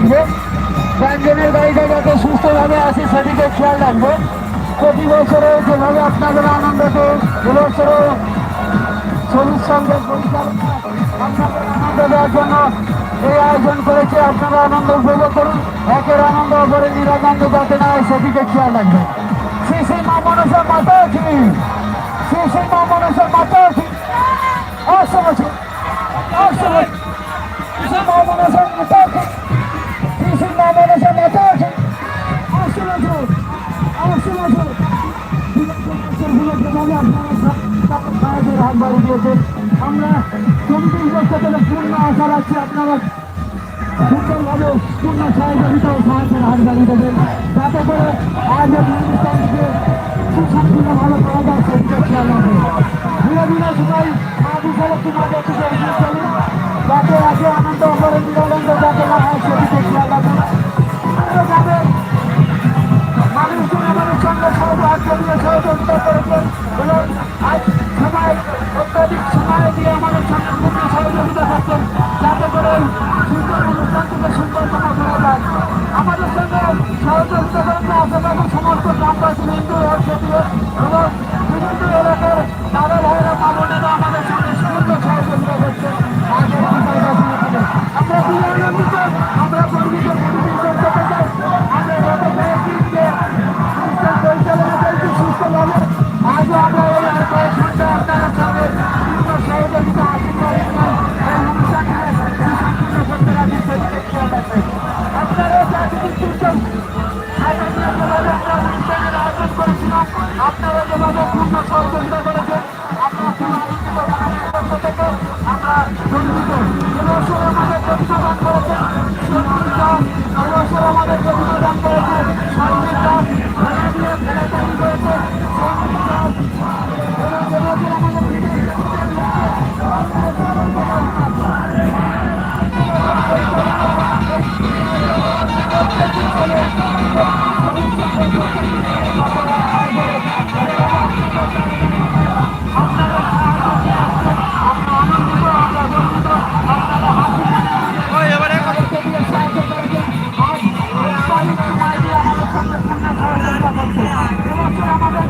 রাখবে। ব্যঞ্জনের গাড়িটা যাতে সুস্থভাবে আসে সেদিকে খেয়াল রাখবে। প্রতি বছরে যেভাবে আপনাদের আনন্দ আনন্দকে এবছরও সবুজ পরিচালনা আপনাদের আনন্দ দেওয়ার জন্য এই আয়োজন করেছে। আপনারা আনন্দ উপভোগ করুন। একের আনন্দ অপরে নিরানন্দ যাতে না হয়, সেদিকে খেয়াল রাখবেন। শ্রী শ্রী মা মনসা মাতা কি শ্রী শ্রী মা মনসা মাতা কি আসো বছর আসো বছর শ্রী মা মনসা মাতা বছর আমরা চব্বিশ বছর ধরে পূর্ণ আশা রাখছি আপনারা সুন্দরভাবে পূর্ণ সহযোগিতা ও সাহায্যের হাত বাড়িয়ে দেবেন। যাতে করে আজ চলুন যাতে সংস্কৃতি সহযোগিতা করছেন যাতে করে সুন্দর অনুষ্ঠানটিকে সুন্দর করা যায় আমাদের সঙ্গে সহযোগিতা করেন আছেন এবং বিভিন্ন এলাকার দাদা আমাদের সঙ্গে সুন্দর সহযোগিতা করছেন আমরা আমরা আপনারা যেভাবে পূর্ণ সহযোগিতা করেছেন। আপনার আমরা আমাদের প্রতিষ্ঠা আমাদের